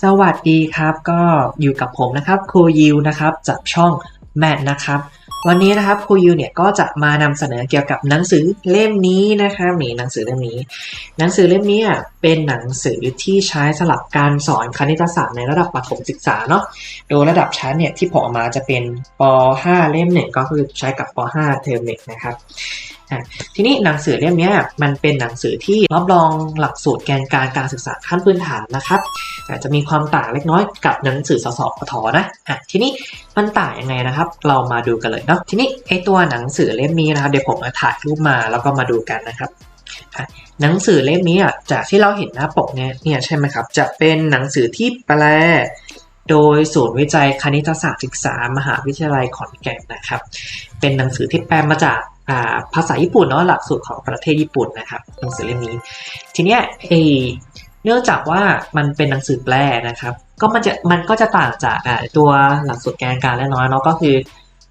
สวัสดีครับก็อยู่กับผมนะครับครูยิวนะครับจากช่องแมทนะครับ วันนี้นะครับครูยิวเนี่ยก็จะมานำเสนอเกี่ยวกับหนังสือเล่มนี้นะครับนี่หนังสือเล่มนี้ หนังสือเล่มนี้เป็นหนังสือที่ใช้สำหรับการสอนคณิตศาสตร์ในระดับประถมศึกษาเนาะโดยระดับชั้นเนี่ยที่ผมเอามาจะเป็นป .5 เล่มหนึ่งก็คือใช้กับป .5 เทอมหนึ่งนะครับ ทีนี้หนังสือเล่มนี้มันเป็นหนังสือที่รับรองหลักสูตรแกนการการศึกษาขั้นพื้นฐานนะครับอาจจะมีความต่างเล็กน้อยกับหนังสือสสปทนะอะทีนี้มันต่างยังไงนะครับ เรามาดูกันเลยเนาะทีนี้ไอตัวหนังสือเล่มนี้นะครับเดี๋ยวผมมาถ่ายรูปมาแล้วก็มาดูกันนะครับหนังสือเล่มนี้อะจากที่เราเห็นหน้าปกเนี่ยใช่ไหมครับ จะเป็นหนังสือที่แปล โดยศูนย์วิจัยคณิตศาสตร์ศึกษามหาวิทยาลัยขอนแก่นนะครับ เป็นหนังสือที่แปลมาจากาภาษาญี่ปุ่นเนาะหลักสูตรของประเทศญี่ปุ่นนะครับหนังสือเล่มนี้ ทีเนี้ยไอเนื่องจากว่ามันเป็นหนังสือแปลนะครับ ก็มันจะมันก็จะต่างจากตัวหลักสูตรแกนการและน้อยเนาะก็คือ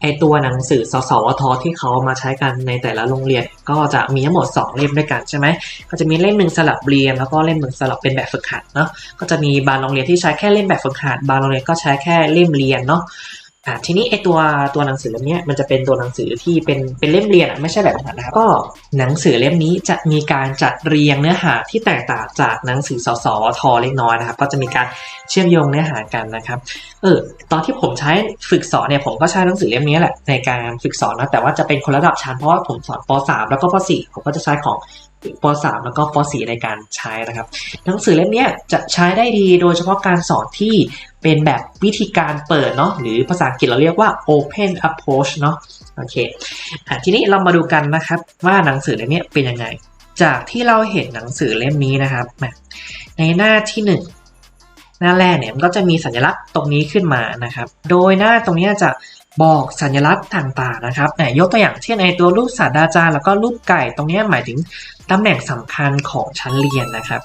ไอตัวหนังสือสสวทที่เขามาใช้กันในแต่ละโรงเรียน ก็จะมีทั้งหมด 2 เล่มด้วยกันใช่ไหมก็จะมีเล่มหนึ่งสลับเรียน แล้วก็เล่มหนึ่งสลับเป็นแบบฝึกหัดเนาะก็จะมีบางโรงเรียนที่ใช้แค่เล่มแบบฝึกหัด บางโรงเรียนก็ใช้แค่เล่มเรียนเนาะ อ่าทีนี้ไอตัวตัวหนังสือเล่มนี้ยมันจะเป็นตัวหนังสือที่เป็นเป็นเล่มเรียนอะไม่ใช่แบบหัดนะครับก็หนังสือเล่มนี้จะมีการจัดเรียงเนื้อหาที่แตกต่างจากหนังสือสสวทเล็กน้อยนะครับ ก็จะมีการเชื่อมโยงเนื้อหากันนะครับเออตอนที่ผมใช้ฝึกสอนเนี่ยผมก็ใช้หนังสือเล่มนี้แหละในการฝึกสอนนะแต่ว่าจะเป็นคนระดับชั้นเพราะว่าผมสอนป .3 แล้วก็ป .4 ผมก็จะใช้ของป .3 แล้วก็ป .4 ในการใช้นะครับ หนังสือเล่มนี้จะใช้ได้ดีโดยเฉพาะการสอนที่ เป็นแบบวิธีการเปิดเนาะหรือภาษาอังกฤษเราเรียกว่า open approach เนาะโอเคอะทีนี้เรามาดูกันนะครับ ว่าหนังสือเล่มนี้เป็นยังไง จากที่เราเห็นหนังสือเล่มนี้นะครับ ในหน้าที่หนึ่งหน้าแรกเนี่ยมันก็จะมีสัญลักษณ์ตรงนี้ขึ้นมานะครับ โดยหน้าตรงนี้จะบอกสัญลักษณ์ต่างๆนะครับไหนยกตัวอย่างเช่นไอตัวรูปศาสตราจารย์แล้วก็รูปไก่ตรงนี้หมายถึงตำแหน่งสำคัญของชั้นเรียนนะครับ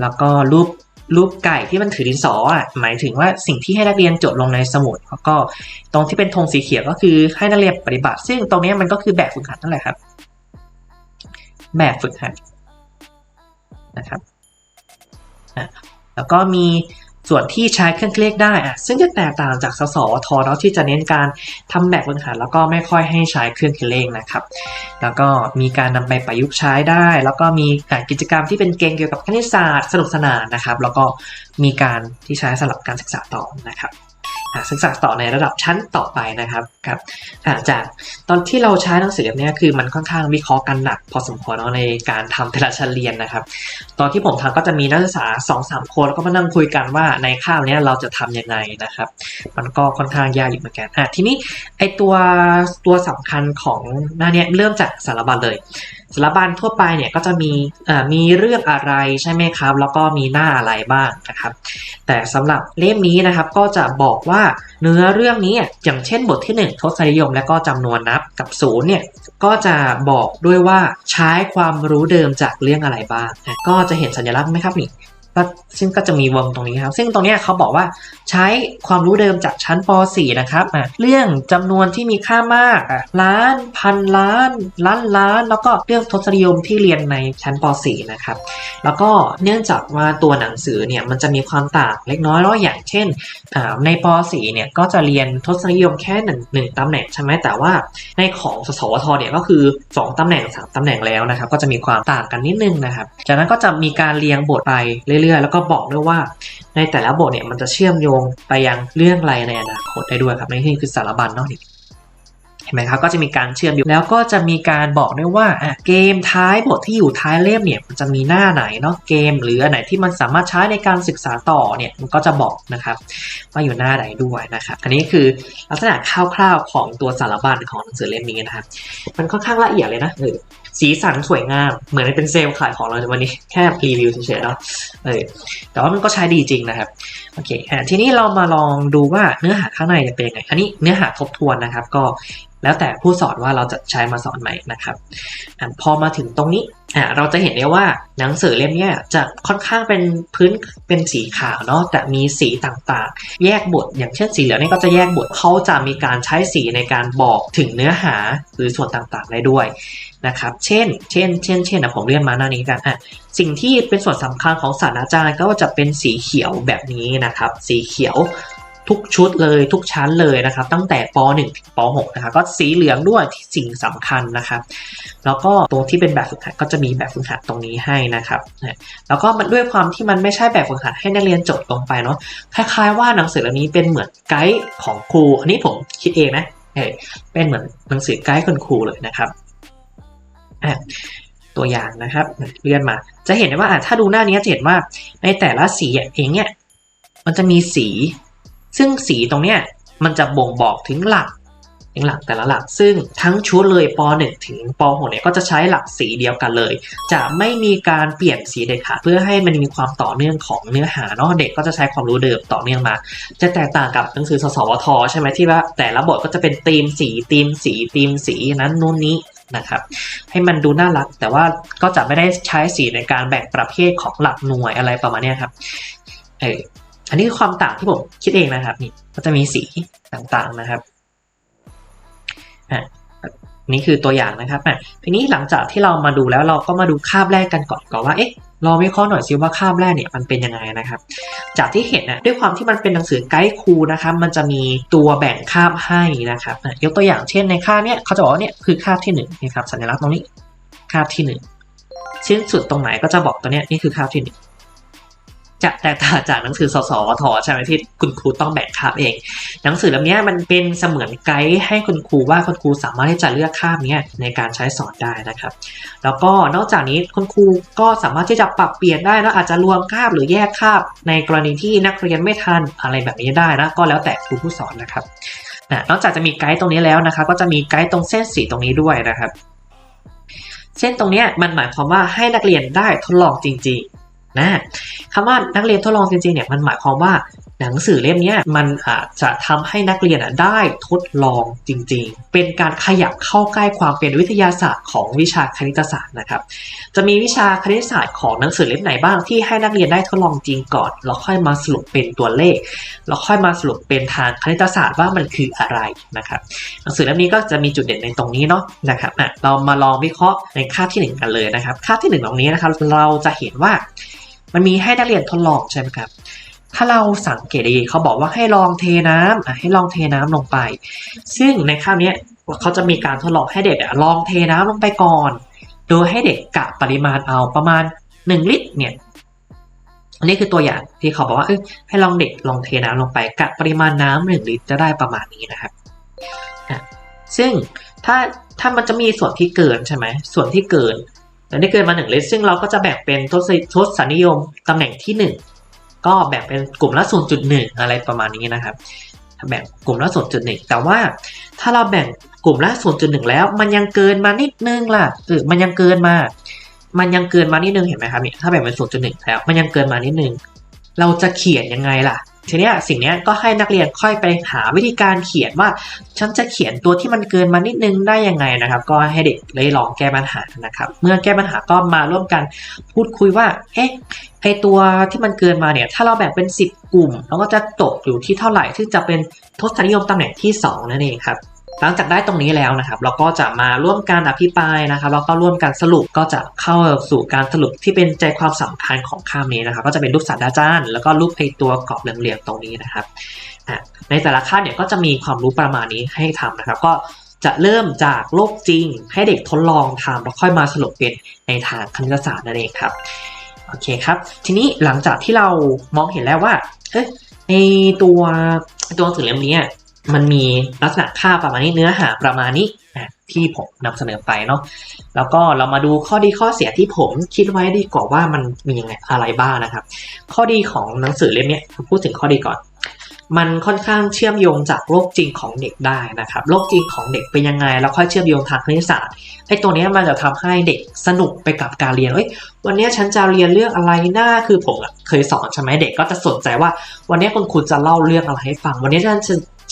แล้วก็รูป รูปไก่ที่มันถือดินสออะหมายถึงว่าสิ่งที่ให้นักเรียนจดลงในสมุดแล้วก็ตรงที่เป็นธงสีเขียวก็คือให้นักเรียนปฏิบัติ ซึ่งตรงนี้มันก็คือแบบฝึกหัดนั่นแหละครับ แบบฝึกหัดนะครับอะแล้วก็มี ส่วนที่ใช้เครื่องเลขได้อะซึ่งจะแตกต่างจากสสวทเนาะที่จะเน้นการทำแบบฝึกหัดแล้วก็ไม่ค่อยให้ใช้เครื่องคิดเลขนะครับ แล้วก็มีการนำไปประยุกต์ใช้ได้ แล้วก็มีกิจกรรมที่เป็นเกมเกี่ยวกับคณิตศาสตร์สนุกสนานนะครับ แล้วก็มีการที่ใช้สำหรับการศึกษาต่อนะครับ ศึกษาต่อในระดับชั้นต่อไปนะครับครับจากตอนที่เราใช้หนังสือแบบเนี้ยคือมันค่อนข้างวิเคราะห์กันหนัก พอสมควรเนาะในการทำแต่ละชั้นเรียนนะครับ ตอนที่ผมทำก็จะมีนักศึกษา2อสามคนแล้วก็มานั่งคุยกันว่าในข้าวเนี้ยเราจะทำยังไงนะครับ มันก็ค่อนข้างยากอยู่เหมือนกันอะทีนี้ไอตัวตัวสำคัญของหน้าเนี้ยเริ่มจากสารบัญเลยสารบัญทั่วไปเนี่ยก็จะมีมีเรื่องอะไรใช่ไหมครับ แล้วก็มีหน้าอะไรบ้างนะครับ แต่สำหรับเล่มนี้นะครับก็จะบอกว่าเนื้อเรื่องนี้อย่างเช่นบทที่ 1 ทศนิยมและก็จำนวนนับกับศูนย์เนี่ยก็จะบอกด้วยว่าใช้ความรู้เดิมจากเรื่องอะไรบ้าง ก็จะเห็นสัญลักษณ์ไหมครับนี่ ก็ซึ่งก็จะมีวงตรงนี้ครับ ซึ่งตรงนี้เขาบอกว่าใช้ความรู้เดิมจากชั้นป .4 นะครับอะเรื่องจำนวนที่มีค่ามากอะล้านพันล้าน ล้านล้าน แล้วก็เรื่องทศนิยมที่เรียนในชั้นป .4 นะครับ แล้วก็เนื่องจากว่าตัวหนังสือเนี่ยมันจะมีความต่างเล็กน้อยแล้วอย่างเช่นอ่าในป .4 เนี่ยก็จะเรียนทศนิยมแค่หนึ่งหนึ่งตำแหน่งใช่ไหมแต่ว่าในของสสวทเนี่ยก็คือ 2ตำแหน่ง3ตำแหน่งแล้วนะครับ ก็จะมีความต่างกันนิดนึงนะครับ จากนั้นก็จะมีการเรียงบทไปเรื่อยๆ แล้วก็บอกด้วยว่า ในแต่ละบทเนี่ยมันจะเชื่อมโยงไปยังเรื่องอะไรในอนาคตได้ด้วยครับนี่คือสารบัญเนาะนี่เห็นไหมครับก็จะมีการเชื่อมโยงแล้วก็จะมีการบอกด้วยว่าเกมท้ายบทที่อยู่ท้ายเล่มเนี่ยมันจะมีหน้าไหนเนาะเกม หรืออันไหนที่มันสามารถใช้ในการศึกษาต่อเนี่ยมันก็จะบอกนะครับว่าอยู่หน้าไหนด้วยนะครับอันนี้คือลักษณะคร่าวๆของตัวสารบัญของหนังสือเล่มนี้นะครับมันค่อนข้างละเอียดเลยนะเออ สีสันสวยงาม เหมือนเป็นเซลล์ขายของเราในวันนี้แค่รีวิวเฉยๆเนาะเออแต่ว่ามันก็ใช้ดีจริงนะครับโอเคอะทีนี้เรามาลองดูว่าเนื้อหาข้างในเนี่ยเป็นยังไงอันนี้เนื้อหาทบทวนนะครับ ก็ แล้วแต่ผู้สอนว่าเราจะใช้มาสอนไหมนะครับอพอมาถึงตรงนี้อ่าเราจะเห็นได้ว่าหนังสือเล่มนี้จะค่อนข้างเป็นพื้นเป็นสีขาวเนาะแต่มีสีต่างๆ แยกบท อย่างเช่นสีเหลืองนี่ก็จะแยกบทเขาจะมีการใช้สีในการบอกถึงเนื้อหาหรือส่วนต่างๆได้ด้วยนะครับเช่น เช่น เช่น เช่นนะผมเรียนมาหน้านี้กันอะสิ่งที่เป็นส่วนสำคัญของศาสตราจารย์ก็จะเป็นสีเขียวแบบนี้นะครับ สีเขียว ทุกชุดเลยทุกชั้นเลยนะครับ ตั้งแต่ป .1 ถึงป .6 นะครับก็สีเหลืองด้วยที่สิ่งสำคัญนะครับ แล้วก็ตรงที่เป็นแบบฝึกหัดก็จะมีแบบฝึกหัดตรงนี้ให้นะครับ แล้วก็มันด้วยความที่มันไม่ใช่แบบฝึกหัดให้นักเรียนจดลงไปเนาะคล้ายๆว่าหนังสือเล่มนี้เป็นเหมือนไกด์ของครู อันนี้ผมคิดเองนะเป็นเหมือนหนังสือไกด์คุณครูเลยนะครับตัวอย่างนะครับเลื่อนมา จะเห็นได้ว่าถ้าดูหน้านี้จะเห็นว่าในแต่ละสีอะเองเนี่ยมันจะมีสี ซึ่งสีตรงเนี้ยมันจะบ่งบอกถึงหลักถึงหลักแต่ละหลัก ซึ่งทั้งชุดเลยป .1 ถึงป .6 เนี่ยก็จะใช้หลักสีเดียวกันเลย จะไม่มีการเปลี่ยนสีเด็ดขาดเพื่อให้มันมีความต่อเนื่องของเนื้อหาเนาะเด็กก็จะใช้ความรู้เดิมต่อเนื่องมา จะแตกต่างกับหนังสือสสวทใช่ไหมที่ว่า แต่ละบทก็จะเป็นธีมสีธีมสีธีมสีนั้นนู่นนี้นะครับให้มันดูน่ารักแต่ว่าก็จะไม่ได้ใช้สีในการแบ่งประเภทของหลักหน่วยอะไรประมาณนี้ครับเออ อันนี้คือความต่างที่ผมคิดเองนะครับนี่ก็จะมีสีต่างๆนะครับอะนี่คือตัวอย่างนะครับอะทีนี้หลังจากที่เรามาดูแล้วเราก็มาดูคาบแรกกันก่อนก่อนว่าเอ๊ะลองวิเคราะห์หน่อยซิว่าคาบแรกเนี่ยมันเป็นยังไงนะครับ จากที่เห็นนะด้วยความที่มันเป็นหนังสือไกด์ครูนะครับมันจะมีตัวแบ่งคาบให้นะครับยกตัวอย่างเช่นในคาบเนี้ยเขาจะบอกว่าเนี่ยคือคาบที่หนึ่งนี่ครับสัญลักษณ์ตรงนี้คาบที่หนึ่งชิ้นสุดตรงไหนก็จะบอกตัวเนี้ยนี่คือคาบที่หนึ่ง จะแตกต่างจากหนังสือสสวทใช่ไหมที่คุณครูต้องแบ่งคาบเอง หนังสือเล่มนี้มันเป็นเสมือนไกด์ให้คุณครูว่าคุณครูสามารถที่จะเลือกคาบนี้ในการใช้สอนได้นะครับ แล้วก็นอกจากนี้คุณครูก็สามารถที่จะปรับเปลี่ยนได้นะอาจจะรวมคาบหรือแยกคาบ ในกรณีที่นักเรียนไม่ทันอะไรแบบนี้ได้นะก็แล้วแต่ครูผู้สอนนะครับนอกจากจะมีไกด์ตรงนี้แล้วนะครับ ก็จะมีไกด์ตรงเส้นสีตรงนี้ด้วยนะครับ เส้นตรงนี้มันหมายความว่าให้นักเรียนได้ทดลองจริง นะคำว่านักเรียนทดลองจริงๆเนี่ยมันหมายความว่าหนังสือเล่มนี้มันอาจจะทำให้นักเรียนได้ทดลองจริงๆ เป็นการขยับเข้าใกล้ความเป็นวิทยาศาสตร์ของวิชาคณิตศาสตร์นะครับ จะมีวิชาคณิตศาสตร์ของหนังสือเล่มไหนบ้างที่ให้นักเรียนได้ทดลองจริงก่อน แล้วค่อยมาสรุปเป็นตัวเลข แล้วค่อยมาสรุปเป็นทางคณิตศาสตร์ว่ามันคืออะไรนะครับ หนังสือเล่มนี้ก็จะมีจุดเด่นในตรงนี้เนาะนะครับอะเรามาลองวิเคราะห์ในคาบที่หนึ่งกันเลยนะครับ คาบที่หนึ่งตรงนี้นะครับเราจะเห็นว่า มันมีให้นักเรียนทดลองใช่ไหมครับ ถ้าเราสังเกตดีเขาบอกว่าให้ลองเทน้ำอะให้ลองเทน้ำลงไป ซึ่งในคาบเนี้ยเขาจะมีการทดลองให้เด็กลองเทน้ำลงไปก่อน โดยให้เด็กกะปริมาณเอาประมาณ 1 ลิตรเนี่ยอันนี้คือตัวอย่างที่เขาบอกว่าเอ้ยให้ลองเด็กลองเทน้ำลงไปกะปริมาณน้ำหนึ่งลิตรจะได้ประมาณนี้นะครับซึ่งถ้าถ้ามันจะมีส่วนที่เกินใช่ไหมส่วนที่เกิน แต่ที่เกินมาหนึ่งลิตรซึ่งเราก็จะแบ่งเป็นทศทศนิยมตำแหน่งที่หนึ่งก็แบ่งเป็นกลุ่มละส่วนจุดหนึ่งอะไรประมาณนี้นะครับ แบ่งกลุ่มละส่วนจุดหนึ่งแต่ว่าถ้าเราแบ่งกลุ่มละส่วนจุดหนึ่งแล้ว มันยังเกินมานิดนึงล่ะเออมันยังเกินมา มันยังเกินมานิดนึงเห็นไหมครับเนี่ยถ้าแบ่งเป็นส่วนจุดหนึ่งแล้ว มันยังเกินมานิดนึง เราจะเขียนยังไงล่ะ ทีนี้สิ่งนี้ก็ให้นักเรียนค่อยไปหาวิธีการเขียนว่า ฉันจะเขียนตัวที่มันเกินมานิดนึงได้ยังไงนะครับ ก็ให้เด็กเลยลองแก้ปัญหานะครับ เมื่อแก้ปัญหาก็มาร่วมกันพูดคุยว่า เอ๊ะไอตัวที่มันเกินมาเนี่ย ถ้าเราแบ่งเป็น 10 กลุ่มเราก็จะตกอยู่ที่เท่าไหร่ ซึ่งจะเป็นทศนิยมตำแหน่งที่2นั่นเองครับ หลังจากได้ตรงนี้แล้วนะครับ เราก็จะมาร่วมการอภิปรายนะครับแล้วก็ร่วมกันสรุปก็จะเข้าสู่การสรุปที่เป็นใจความสำคัญของข้ามนี้นะครับ ก็จะเป็นรูปศาสตราจารย์แล้วก็รูปไอตัวกรอบเหลี่ยมๆตรงนี้นะครับในแต่ละขั้นเนี่ยก็จะมีความรู้ประมาณนี้ให้ทำนะครับ ก็จะเริ่มจากโลกจริง ให้เด็กทดลองทำแล้วค่อยมาสรุปเป็นในทางคณิตศาสตร์นั่นเองครับโอเคครับ ทีนี้หลังจากที่เรามองเห็นแล้วว่าเอ้ยในตัวตัวหนังสือเล่มนี้ มันมีลักษณะค่าประมาณนี้เนื้อหาประมาณนี้ที่ผมนำเสนอไปเนาะแล้วก็เรามาดูข้อดีข้อเสียที่ผมคิดไว้ดีกว่าว่ามันมียังไงอะไรบ้างนะครับ ข้อดีของหนังสือเล่มนี้พูดถึงข้อดีก่อน มันค่อนข้างเชื่อมโยงจากโลกจริงของเด็กได้นะครับโลกจริงของเด็กเป็นยังไง แล้วค่อยเชื่อมโยงทางคณิตศาสตร์ไอ้ตัวนี้มันจะทำให้เด็กสนุกไปกับการเรียนเอ้ยวันนี้ฉันจะเรียนเรื่องอะไรหน่าคือผมเคยสอนใช่ไหมเด็กก็จะสนใจว่า วันนี้คุณครูจะเล่าเรื่องอะไรให้ฟัง วันนี้ฉัน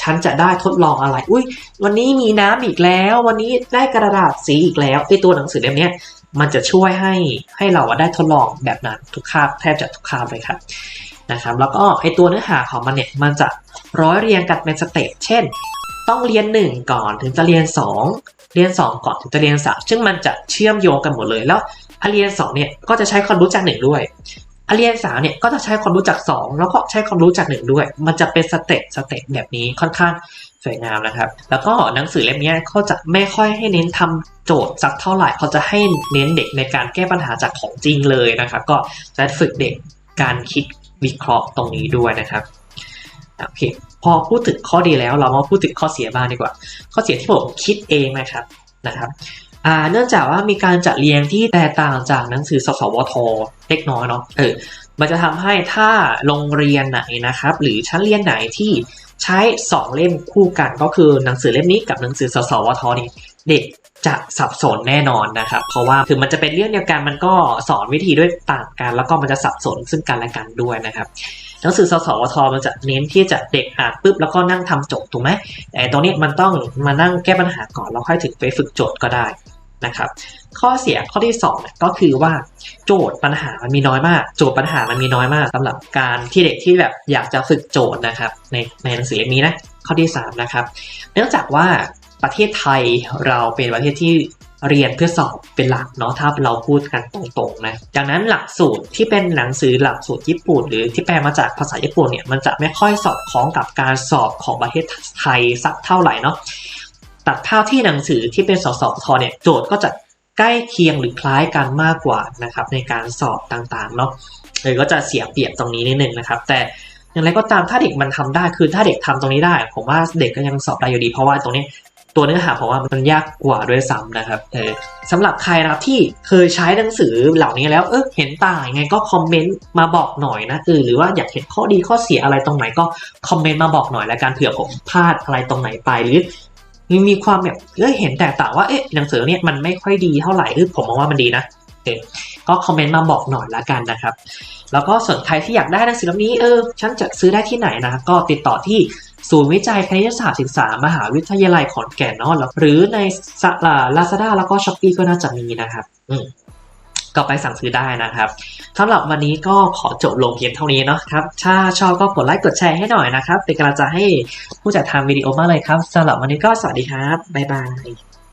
ฉันจะได้ทดลองอะไร อุ้ยวันนี้มีน้ำอีกแล้ว วันนี้ได้กระดาษสีอีกแล้วไอตัวหนังสือเล่มนี้มันจะช่วยให้ให้เราได้ทดลองแบบนั้นทุกคาบแทบจะทุกคาบเลยครับนะครับ แล้วก็ไอตัวเนื้อหาของมันเนี่ยมันจะร้อยเรียงกันเป็นสเต็ปเช่น ต้องเรียน 1 ก่อนถึงจะเรียน 2 เรียน 2 ก่อนถึงจะเรียน3ซึ่งมันจะเชื่อมโยงกันหมดเลยแล้วพอเรียน2เนี่ยก็จะใช้ความรู้จักหนึ่งด้วย อเรียน3เนี่ยก็จะใช้ความรู้จัก2แล้วก็ใช้ความรู้จักหนึ่งด้วย มันจะเป็นสเต็ปสเต็ปแบบนี้ค่อนข้างสวยงามนะครับ แล้วก็หนังสือเล่มนี้เขาจะไม่ค่อยให้เน้นทำโจทย์สักเท่าไหร่เขาจะให้เน้นเด็กในการแก้ปัญหาจากของจริงเลยนะครับ ก็จะฝึกเด็กการคิดวิเคราะห์ตรงนี้ด้วยนะครับโอเคพอพูดถึงข้อดีแล้วเรามาพูดถึงข้อเสียบ้างดีกว่า ข้อเสียที่ผมคิดเองนะครับนะครับ เนื่องจากว่ามีการจัดเรียงที่แตกต่างจากหนังสือสสวทเล็กน้อยเนาะเออมันจะทำให้ถ้าโรงเรียนไหนนะครับ หรือชั้นเรียนไหนที่ใช้สองเล่มคู่กันก็คือหนังสือเล่มนี้กับหนังสือสสวทนี่เด็กจะสับสนแน่นอนนะครับ เพราะว่าถึงมันจะเป็นเรื่องเดียวกันมันก็สอนวิธีด้วยต่างกัน แล้วก็มันจะสับสนซึ่งกันและกันด้วยนะครับหนังสือสสวทมันจะเน้นที่จะเด็กอ่านปุ๊บแล้วก็นั่งทำโจทย์ถูกไหมแต่ตรงนี้มันต้องมานั่งแก้ปัญหาก่อนแล้วค่อยถึงไปฝึกโจทย์ก็ได้ นะครับ ข้อเสียข้อที่ 2 ก็คือว่าโจทย์ปัญหามันมีน้อยมาก โจทย์ปัญหามันมีน้อยมากสำหรับการที่เด็กที่แบบอยากจะฝึกโจทย์นะครับในในหนังสือเล่มนี้นะข้อที่ 3 นะครับ เนื่องจากว่าประเทศไทยเราเป็นประเทศที่เรียนเพื่อสอบเป็นหลักเนาะถ้าเราพูดกันตรงๆนะดังนั้นหลักสูตรที่เป็นหนังสือหลักสูตรญี่ปุ่น หรือที่แปลมาจากภาษาญี่ปุ่นเนี่ยมันจะไม่ค่อยสอดคล้องกับการสอบของประเทศไทยสักเท่าไหร่เนาะ ตัดภาพที่หนังสือที่เป็นสสทเนี่ยโจทย์ก็จะใกล้เคียงหรือคล้ายกันมากกว่านะครับในการสอบต่างๆเนาะเลยก็จะเสียเปรียบตรงนี้นิดนึงนะครับ แต่อย่างไรก็ตามถ้าเด็กมันทำได้คือถ้าเด็กทำตรงนี้ได้ ผมว่าเด็กก็ยังสอบได้อยู่ดี เพราะว่าตรงนี้ตัวเนื้อหาผมว่ามันยากกว่าด้วยซ้ำนะครับเออสำหรับใครนะครับที่เคยใช้หนังสือเหล่านี้แล้วเออเห็นต่างยังไงก็คอมเมนต์มาบอกหน่อยนะเออหรือว่าอยากเห็นข้อดีข้อเสียอะไรตรงไหนก็คอมเมนต์มาบอกหน่อยแล้วกันเผื่อผมพลาดอะไรตรงไหนไปหรือ มีมีความแบบเออเห็นแตกต่างว่าเอ๊ะหนังสือเนี่ยมันไม่ค่อยดีเท่าไหร่หรือผมมองว่ามันดีนะเออก็คอมเมนต์มาบอกหน่อยละกันนะครับ แล้วก็ส่วนใครที่อยากได้หนังสือเล่มนี้เออฉันจะซื้อได้ที่ไหนนะก็ติดต่อที่ศูนย์วิจัยคณิตศาสตร์ศึกษามหาวิทยาลัยขอนแก่นเนาะหรือในลาซาด้าแล้วก็ช้อปปีก็น่าจะมีนะครับ อืม ก็ไปสั่งซื้อได้นะครับสำหรับวันนี้ก็ขอจบลงเพียงเท่านี้เนาะครับ ถ้าชอบก็กดไลค์กดแชร์ให้หน่อยนะครับ เป็นกำลังใจให้ผู้จัดทำวิดีโอมากเลยครับสำหรับวันนี้ก็สวัสดีครับบ๊ายบาย